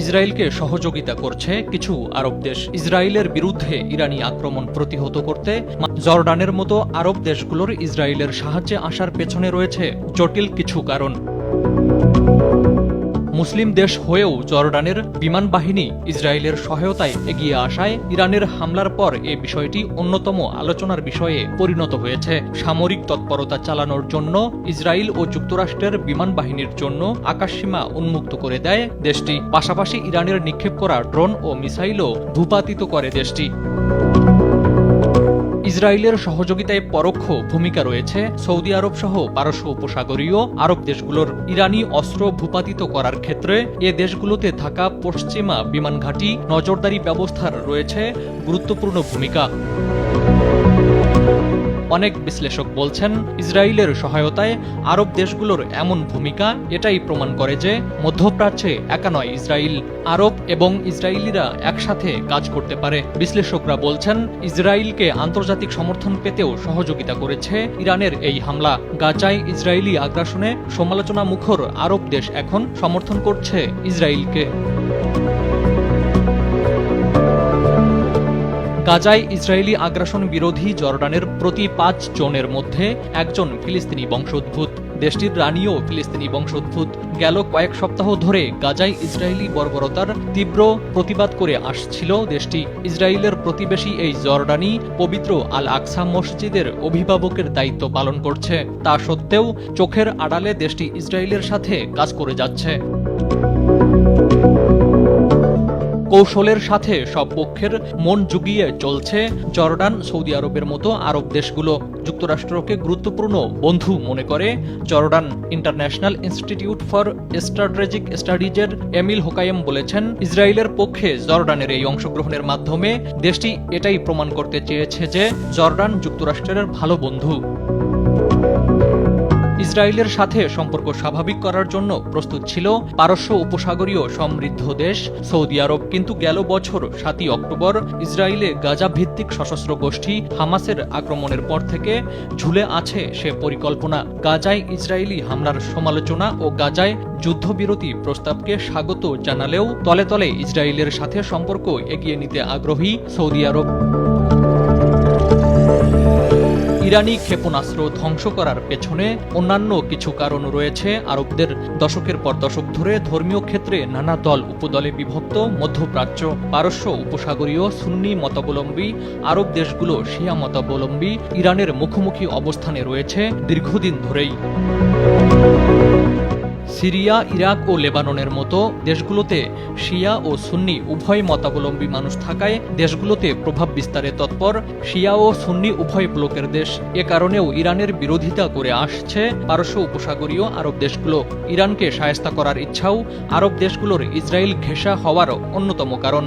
ইসরায়েলকে সহযোগিতা করছে কিছু আরব দেশ। ইসরায়েলের বিরুদ্ধে ইরানি আক্রমণ প্রতিহত করতে জর্ডানের মতো আরব দেশগুলোর ইসরায়েলের সাহায্যে আসার পেছনে রয়েছে জটিল কিছু কারণ। মুসলিম দেশ হয়েও জর্ডানের বিমান বাহিনী ইসরায়েলের সহায়তায় এগিয়ে আসায় ইরানের হামলার পর এ বিষয়টি অন্যতম আলোচনার বিষয়ে পরিণত হয়েছে। সামরিক তৎপরতা চালানোর জন্য ইসরায়েল ও যুক্তরাষ্ট্রের বিমান বাহিনীর জন্য আকাশসীমা উন্মুক্ত করে দেয় দেশটি। পাশাপাশি ইরানের নিক্ষেপ করা ড্রোন ও মিসাইলও ভূপাতিত করে দেশটি। ইসরায়েলের সহযোগিতায় পরোক্ষ ভূমিকা রয়েছে। সৌদি আরব সহ পারস্য উপসাগরীয় আরব দেশগুলোর ইরানি অস্ত্র ভূপাতিত করার ক্ষেত্রে এ দেশগুলোতে থাকা পশ্চিমা বিমান ঘাঁটি নজরদারি ব্যবস্থার রয়েছে গুরুত্বপূর্ণ ভূমিকা। অনেক বিশ্লেষক বলছেন, ইসরায়েলের সহায়তায় আরব দেশগুলোর এমন ভূমিকা, এটাই প্রমাণ করে যে মধ্যপ্রাচ্যে একা নয়, ইসরায়েল, আরব এবং ইসরায়েলিরা একসাথে কাজ করতে পারে। বিশ্লেষকরা বলছেন, ইসরায়েলকে আন্তর্জাতিক সমর্থন পেতেও সহযোগিতা করেছে ইরানের এই হামলা। গাজায় ইসরায়েলি আগ্রাসনে সমালোচনা মুখর আরব দেশ এখন সমর্থন করছে ইসরায়েলকে। গাজায় ইসরায়েলি আগ্রাসন বিরোধী জর্ডানের প্রতি পাঁচ জনের মধ্যে একজন ফিলিস্তিনি বংশোদ্ভূত। দেশটির রানীও ফিলিস্তিনি বংশোদ্ভূত। গেল কয়েক সপ্তাহ ধরে গাজায় ইসরায়েলি বর্বরতার তীব্র প্রতিবাদ করে আসছিল দেশটি। ইসরায়েলের প্রতিবেশী এই জর্ডানি পবিত্র আল আকসা মসজিদের অভিভাবকের দায়িত্ব পালন করছে। তা সত্ত্বেও চোখের আড়ালে দেশটি ইসরায়েলের সাথে কাজ করে যাচ্ছে। কৌশলের সাথে সব পক্ষের মন জুগিয়ে চলছে জর্ডান, সৌদি আরবের মতো আরব দেশগুলো। যুক্তরাষ্ট্রকে গুরুত্বপূর্ণ বন্ধু মনে করে Jordan International Institute for Strategic স্টাডিজের Emile Hokayem বলেছেন, ইসরায়েলের পক্ষে জর্ডানের এই অংশগ্রহণের মাধ্যমে দেশটি এটাই প্রমাণ করতে চেয়েছে যে জর্ডান যুক্তরাষ্ট্রের ভালো বন্ধু। ইসরায়েলের সাথে সম্পর্ক স্বাভাবিক করার জন্য প্রস্তুত ছিল পারস্য উপসাগরীয় সমৃদ্ধ দেশ। সৌদি আরব কিন্তু গেল বছর সাতই অক্টোবর ইসরায়েলে গাজা ভিত্তিক সশস্ত্র গোষ্ঠী হামাসের আক্রমণের পর থেকে ঝুলে আছে সে পরিকল্পনা। গাজায় ইসরায়েলি হামলার সমালোচনা ও গাজায় যুদ্ধবিরতি প্রস্তাবকে স্বাগত জানালেও তলে তলে ইসরায়েলের সাথে সম্পর্ক এগিয়ে নিতে আগ্রহী সৌদি আরব। ইরানি ক্ষেপণাস্ত্র ধ্বংস করার পেছনে অন্যান্য কিছু কারণ রয়েছে। আরবদের দশকের পর দশক ধরে ধর্মীয় ক্ষেত্রে নানা দল উপদলে বিভক্ত, মধ্যপ্রাচ্য, পারস্য উপসাগরীয়, সুন্নি মতাবলম্বী, আরব দেশগুলো শিয়া মতাবলম্বী, ইরানের মুখোমুখি অবস্থানে রয়েছে দীর্ঘদিন ধরেই। সিরিয়া, ইরাক ও লেবাননের মতো দেশগুলোতে শিয়া ও সুন্নি উভয় মতাবলম্বী মানুষ থাকায় দেশগুলোতে প্রভাব বিস্তারে তৎপর। শিয়া ও সুন্নি উভয় ব্লকের দেশ এ কারণেও ইরানের বিরোধিতা করে আসছে পারস্য উপসাগরীয় আরব দেশগুলো। ইরানকে সায়স্তা করার ইচ্ছাও আরব দেশগুলোর ইসরায়েল ঘেঁষা হওয়ার অন্যতম কারণ।